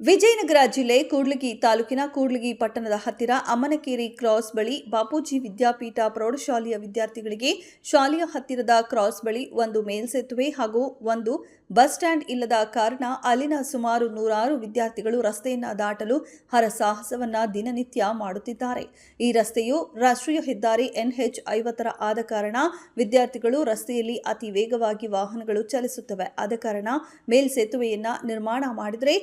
ವಿಜಯನಗರ ಜಿಲ್ಲೆ ಕೂಡ್ಲಿಗಿ ತಾಲೂಕಿನ ಕೂಡ್ಲಿಗಿ ಪಟ್ಟಣದ ಹತ್ತಿರ ಅಮ್ಮನಕೇರಿ ಕ್ರಾಸ್ ಬಳಿ ಬಾಪೂಜಿ ವಿದ್ಯಾಪೀಠ ಪ್ರೌಢಶಾಲೆಯ ವಿದ್ಯಾರ್ಥಿಗಳಿಗೆ ಶಾಲೆಯ ಹತ್ತಿರದ ಕ್ರಾಸ್ ಬಳಿ ಒಂದು ಮೇಲ್ಸೇತುವೆ ಹಾಗೂ ಒಂದು ಬಸ್ ಸ್ಟ್ಯಾಂಡ್ ಇಲ್ಲದ ಕಾರಣ ಅಲ್ಲಿನ ಸುಮಾರು ನೂರಾರು ವಿದ್ಯಾರ್ಥಿಗಳು ರಸ್ತೆಯನ್ನ ದಾಟಲು ಹರಸಾಹಸವನ್ನ ದಿನನಿತ್ಯ ಮಾಡುತ್ತಿದ್ದಾರೆ. ಈ ರಸ್ತೆಯು ರಾಷ್ಟ್ರೀಯ ಹೆದ್ದಾರಿ ಎನ್ಎಚ್ ಐವತ್ತರ ಆದ ಕಾರಣ ವಿದ್ಯಾರ್ಥಿಗಳು ರಸ್ತೆಯಲ್ಲಿ ಅತಿ ವೇಗವಾಗಿ ವಾಹನಗಳು ಚಲಿಸುತ್ತವೆ. ಆದ ಕಾರಣ ಮೇಲ್ಸೇತುವೆಯನ್ನ ನಿರ್ಮಾಣ ಮಾಡಿದರೆ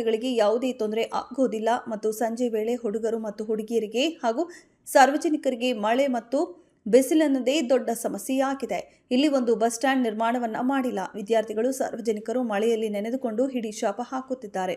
ವಿದ್ಯಾರ್ಥಿಗಳಿಗೆ ಯಾವುದೇ ತೊಂದರೆ ಆಗೋದಿಲ್ಲ ಮತ್ತು ಸಂಜೆ ವೇಳೆ ಹುಡುಗರು ಮತ್ತು ಹುಡುಗಿಯರಿಗೆ ಹಾಗೂ ಸಾರ್ವಜನಿಕರಿಗೆ ಮಳೆ ಮತ್ತು ಬಿಸಿಲನ್ನದೇ ದೊಡ್ಡ ಸಮಸ್ಯೆಯಾಗಿದೆ. ಇಲ್ಲಿ ಒಂದು ಬಸ್ ಸ್ಟ್ಯಾಂಡ್ ನಿರ್ಮಾಣವನ್ನ ಮಾಡಿಲ್ಲ. ವಿದ್ಯಾರ್ಥಿಗಳು, ಸಾರ್ವಜನಿಕರು ಮಳೆಯಲ್ಲಿ ನೆನೆದುಕೊಂಡು ಹಿಡಿ ಶಾಪ ಹಾಕುತ್ತಿದ್ದಾರೆ.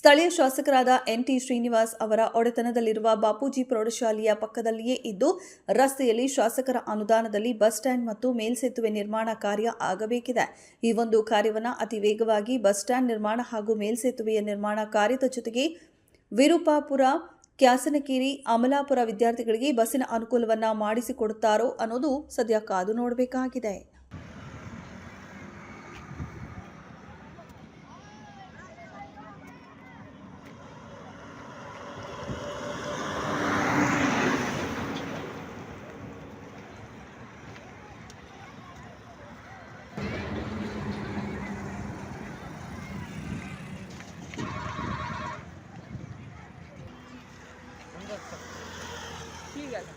ಸ್ಥಳೀಯ ಶಾಸಕರಾದ ಎನ್ಟಿ ಶ್ರೀನಿವಾಸ್ ಅವರ ಒಡೆತನದಲ್ಲಿರುವ ಬಾಪೂಜಿ ಪ್ರೌಢಶಾಲೆಯ ಪಕ್ಕದಲ್ಲಿಯೇ ಇದ್ದು, ರಸ್ತೆಯಲ್ಲಿ ಶಾಸಕರ ಅನುದಾನದಲ್ಲಿ ಬಸ್ ಸ್ಟ್ಯಾಂಡ್ ಮತ್ತು ಮೇಲ್ಸೇತುವೆ ನಿರ್ಮಾಣ ಕಾರ್ಯ ಆಗಬೇಕಿದೆ. ಈ ಒಂದು ಕಾರ್ಯವನ್ನು ಅತಿ ವೇಗವಾಗಿ ಬಸ್ ಸ್ಟ್ಯಾಂಡ್ ನಿರ್ಮಾಣ ಹಾಗೂ ಮೇಲ್ಸೇತುವೆಯ ನಿರ್ಮಾಣ ಕಾರ್ಯದ ಜೊತೆಗೆ ವಿರೂಪಾಪುರ, ಕ್ಯಾಸನಕೇರಿ, ಅಮಲಾಪುರ ವಿದ್ಯಾರ್ಥಿಗಳಿಗೆ ಬಸ್ಸಿನ ಅನುಕೂಲವನ್ನು ಮಾಡಿಸಿಕೊಡುತ್ತಾರೋ ಅನ್ನೋದು ಸದ್ಯ ಕಾದು ನೋಡಬೇಕಾಗಿದೆ. ঠিক আছে।